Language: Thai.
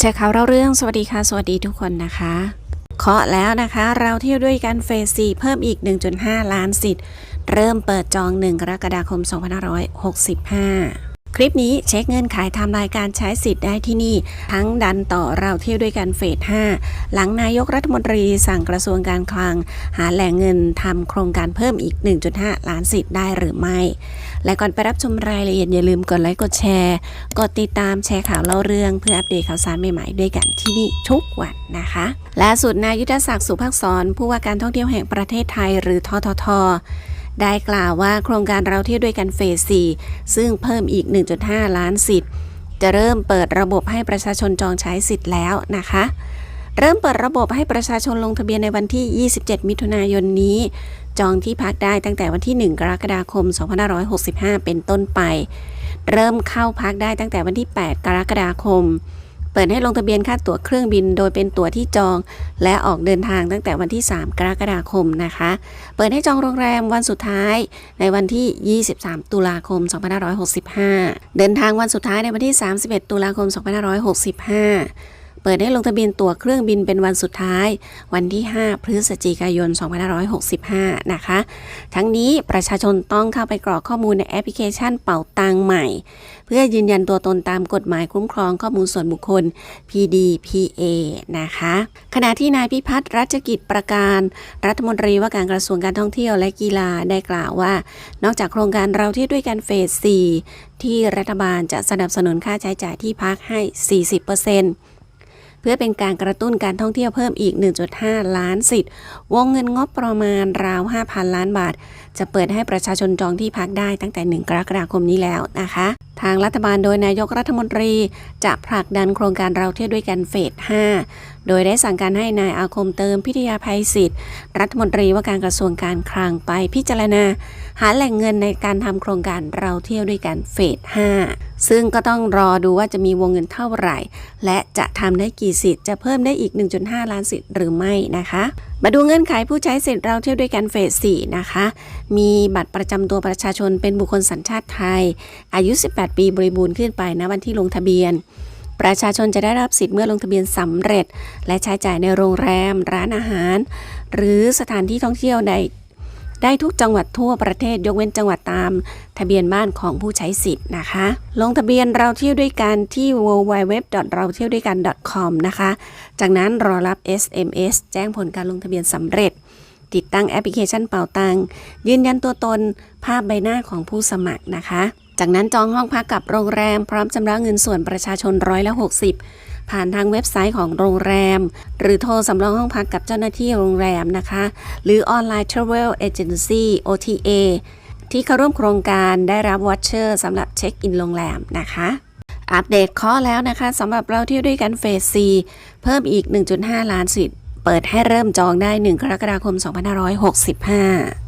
แชร์ข่าวเราเรื่องสวัสดีค่ะ สวัสดีทุกคนนะคะเคาะแล้วนะคะ เราเที่ยวด้วยกันเฟส4เพิ่มอีก 1.5 ล้านสิทธิ์ เริ่มเปิดจอง 1 กรกฎาคม 2565 คลิปนี้เช็คเงื่อนไขไทำรายการใช้สิทธิ์ได้ที่นี่ ทั้งดันต่อเราเที่ยวด้วยกันเฟส 5 หลังนายกรัฐมนตรีสั่งกระทรวงการคลัง หาแหล่งเงินทำโครงการเพิ่มอีก 1.5 ล้านสิทธิ์ได้หรือไม่ และก่อนไปรับชมรายละเอียดอย่าลืมกดไลค์กดแชร์ กดติดตามแชร์ข่าวเล่าเรื่องเพื่ออัปเดตข่าวสารใหม่ๆด้วยกันที่นี่ทุกวันนะคะล่าสุดนายยุทธศักดิ์สุภักษรผู้ว่าการท่องเที่ยวแห่งประเทศไทยหรือทททได้กล่าวว่าโครงการเราเที่ยวด้วยกันเฟส 4 ซึ่งเพิ่มอีก 1.5 ล้านสิทธิ์ จะเริ่มเปิดระบบให้ประชาชนจองใช้สิทธิ์แล้วนะคะ เริ่มเปิดระบบให้ประชาชนลงทะเบียนในวันที่ 27 มิถุนายนนี้ จองที่พักได้ตั้งแต่วันที่ 1 กรกฎาคม 2565 เป็นต้นไป เริ่มเข้าพักได้ตั้งแต่วันที่ 8 กรกฎาคม เปิดให้ลงทะเบียนค่าตั๋วเครื่องบิน โดยเป็นตั๋วที่จอง และออกเดินทางตั้งแต่วันที่ 3 กรกฎาคมนะคะ เปิดให้จองโรงแรมวันสุดท้ายในวันที่ 23 ตุลาคม 2565 เดินทางวันสุดท้ายในวันที่ 31 ตุลาคม 2565 เปิดให้ลงทะเบียนตั๋วเครื่องบินเป็นวันสุดท้าย วันที่ 5 พฤศจิกายน 2565 นะคะ ทั้งนี้ประชาชนต้องเข้าไปกรอกข้อมูลในแอปพลิเคชันเป่าตังใหม่ เพื่อยืนยันตัวตนตามกฎหมายคุ้มครองข้อมูลส่วนบุคคล PDPA นะคะ ขณะที่นายพิพัฒน์รัชกิจประการ รัฐมนตรีว่าการกระทรวงการท่องเที่ยวและกีฬาได้กล่าวว่า นอกจากโครงการเราที่ด้วยกันเฟส 4 ที่รัฐบาลจะสนับสนุนค่าใช้จ่ายที่พักให้ 40% เพื่อเป็นการกระตุ้นการท่องเที่ยวเพิ่มอีก 1.5 ล้านสิทธิ์ วงเงินงบประมาณราว 5,000 ล้านบาท จะเปิดให้ประชาชนจองที่พักได้ตั้งแต่ 1 กรกฎาคมนี้แล้วนะคะ ทางรัฐบาลโดยนายกรัฐมนตรีจะผลักดันโครงการเราเที่ยวด้วยกันเฟส 5 โดยได้สั่งการให้นายอาคมเติมพิทยาภัยศิษย์รัฐมนตรีว่าการกระทรวงการคลังไปพิจารณา หาแหล่งเงินในการทำโครงการเราเที่ยวด้วยกันเฟส 5 ซึ่งก็ต้องรอดูว่าจะมีวงเงินเท่าไหร่ และจะทำได้กี่สิทธิ์จะเพิ่มได้อีก 1.5 ล้านสิทธิ์หรือไม่นะคะมาดูเงื่อนไขผู้ใช้สิทธิ์เราเที่ยวด้วยกันเฟส4นะคะ มีบัตรประจำตัวประชาชนเป็นบุคคลสัญชาติไทย อายุ 18 ปีบริบูรณ์ขึ้นไปนะวันที่ลงทะเบียน ประชาชนจะได้รับสิทธิ์เมื่อลงทะเบียนสำเร็จ และใช้จ่ายในโรงแรม ร้านอาหาร หรือสถานที่ท่องเที่ยวใด ได้ทุกจังหวัดทั่วประเทศยกเว้นจังหวัดตาม ทะเบียนบ้านของผู้ใช้สิทธิ์นะคะ ลงทะเบียนเราเที่ยวด้วยกันที่ www เราเที่ยวด้วยกัน com นะคะ จากนั้นรอรับ SMS แจ้งผลการลงทะเบียนสำเร็จ ติดตั้งแอปพลิเคชันเป่าตังยืนยันตัวตนภาพใบหน้าของผู้สมัครนะคะ จากนั้นจองห้องพักกับโรงแรมพร้อมชำระเงินส่วนประชาชนร้อยละ60 ผ่านทางเว็บไซต์ของโรงแรม หรือโทรสำรองห้องพักกับเจ้าหน้าที่โรงแรมนะคะ หรือออนไลน์ Travel Agency OTA ที่เข้าร่วมโครงการได้รับวอชเชอร์สำหรับเช็คอินโรงแรมนะคะอัปเดตข้อแล้วนะคะสำหรับเราเที่ยวด้วยกันเฟส 4 เพิ่มอีก 1.5 ล้านสิทธิ์ เปิดให้เริ่มจองได้ 1 กรกฎาคม 2565